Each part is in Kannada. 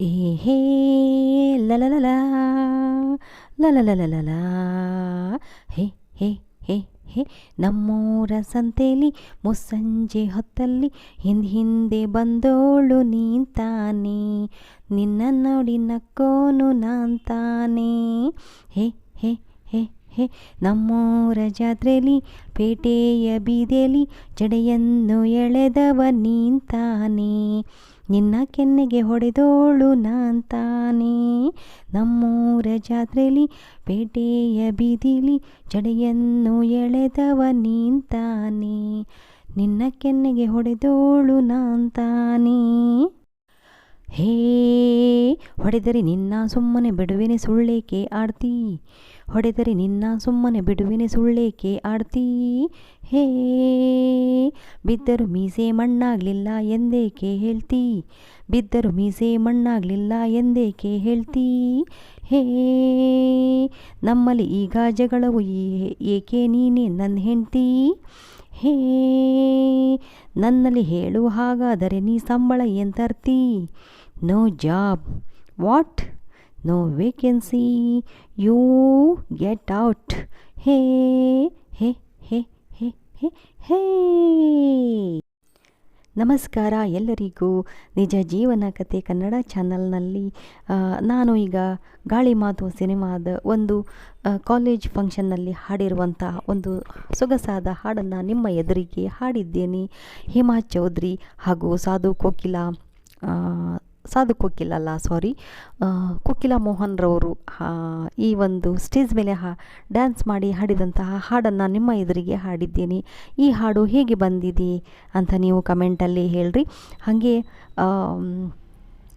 ಏ ಹೇ ಲಲಲಲ ಹೇ ಹೇ ಹೇ ಹೇ, ನಮ್ಮೂರ ಸಂತೆಲಿ, ಮುಸ್ಸಂಜೆ ಹೊತ್ತಲ್ಲಿ, ಹಿಂದೆ ಹಿಂದೆ ಬಂದೋಳು ನೀಂತಾನೆ. ನಿನ್ನ ನೋಡಿ ನಕ್ಕೋನು ನಾಂತಾನೆ. ಹೇ ಹೇ ಹೇ ಹೇ, ನಮ್ಮೂರ ಜಾತ್ರೆಲಿ, ಪೇಟೆಯ ಬೀದೆಲಿ, ಜಡೆಯನ್ನು ಎಳೆದವ ನೀಂತಾನೆ. ನಿನ್ನ ಕೆನ್ನೆಗೆ ಹೊಡೆದೋಳು ನಾಂತಾನೆ ನಮ್ಮೂರ ಜಾತ್ರೆಲಿ, ಪೇಟೆಯ ಬೀದಿಲಿ ಜಡೆಯನ್ನು ಎಳೆದವ ನಿಂತಾನೆ ನಿನ್ನ ಕೆನ್ನೆಗೆ ಹೊಡೆದೋಳು ನಾಂತಾನೆ ಹೇ ಹೊಡೆದರೆ ನಿನ್ನ ಸುಮ್ಮನೆ ಬಿಡುವೆನೆ ಸುಳ್ಳೇಕೆ ಆಡ್ತೀ? ಹೊಡೆದರೆ ನಿನ್ನ ಸುಮ್ಮನೆ ಬಿಡುವೆನೆ ಸುಳ್ಳೇಕೆ ಆಡ್ತೀ? ಹೇ, ಬಿದ್ದರು ಮೀಸೆ ಮಣ್ಣಾಗಲಿಲ್ಲ ಎಂದೇಕೆ ಹೇಳ್ತಿ? ಬಿದ್ದರು ಮೀಸೆ ಮಣ್ಣಾಗಲಿಲ್ಲ ಎಂದೇಕೆ ಹೇಳ್ತೀ? ಹೇ, ನಮ್ಮಲ್ಲಿ ಈಗ ಜಗಳವು ಏಕೆ ನೀನೆ ನನ್ನ ಹೆಂಡ್ತಿ? ಹೇ, ನನ್ನಲ್ಲಿ ಹೇಳು ಹಾಗಾದರೆ ನೀ ಸಂಬಳ ಏನು ತರ್ತಿ no job. What no vacancy you get out ಹೇ ಹೇ ಹೇ ಹೇ ಹೇ ಹೇ ನಮಸ್ಕಾರ ಎಲ್ಲರಿಗೂ. ನಿಜ ಜೀವನ ಕತೆ ಕನ್ನಡ ಚಾನಲ್ನಲ್ಲಿ ನಾನು ಈಗ ಗಾಳಿ ಮಾತು ಸಿನಿಮಾದ ಒಂದು ಕಾಲೇಜ್ ಫಂಕ್ಷನ್ನಲ್ಲಿ ಹಾಡಿರುವಂಥ ಒಂದು ಸೊಗಸಾದ ಹಾಡನ್ನು ನಿಮ್ಮ ಎದುರಿಗೆ ಹಾಡಿದ್ದೇನೆ. ಹೇಮಾ ಚೌಧರಿ ಹಾಗೂ ಸಾಧು ಕೋಕಿಲ ಸಾಧು ಕೋಕಿಲ ಅಲ್ಲ ಸಾರಿ ಕೋಕಿಲ ಮೋಹನ್ರವರು ಈ ಒಂದು ಸ್ಟೇಜ್ ಮೇಲೆ ಹಾ ಡ್ಯಾನ್ಸ್ ಮಾಡಿ ಹಾಡಿದಂತಹ ಹಾಡನ್ನು ನಿಮ್ಮ ಎದುರಿಗೆ ಹಾಡಿದ್ದೇನೆ. ಈ ಹಾಡು ಹೇಗೆ ಬಂದಿದೆ ಅಂತ ನೀವು ಕಮೆಂಟಲ್ಲಿ ಹೇಳ್ರಿ. ಹಾಗೆ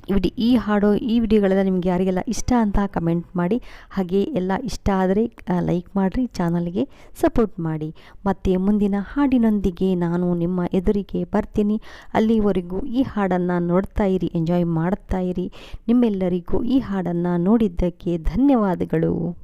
ವಿಡಿ ಈ ಹಾಡು ಈ ವಿಡಿಯೋಗಳೆಲ್ಲ ನಿಮಗೆ ಯಾರಿಗೆಲ್ಲ ಇಷ್ಟ ಅಂತ ಕಮೆಂಟ್ ಮಾಡಿ. ಹಾಗೆ ಎಲ್ಲ ಇಷ್ಟ ಆದರೆ ಲೈಕ್ ಮಾಡಿರಿ, ಚಾನಲ್ಗೆ ಸಪೋರ್ಟ್ ಮಾಡಿ. ಮತ್ತು ಮುಂದಿನ ಹಾಡಿನೊಂದಿಗೆ ನಾನು ನಿಮ್ಮ ಎದುರಿಗೆ ಬರ್ತೀನಿ. ಅಲ್ಲಿವರೆಗೂ ಈ ಹಾಡನ್ನು ನೋಡ್ತಾ ಇರಿ ಎಂಜಾಯ್ ಮಾಡ್ತಾ ಇರಿ. ನಿಮ್ಮೆಲ್ಲರಿಗೂ ಈ ಹಾಡನ್ನು ನೋಡಿದ್ದಕ್ಕೆ ಧನ್ಯವಾದಗಳು.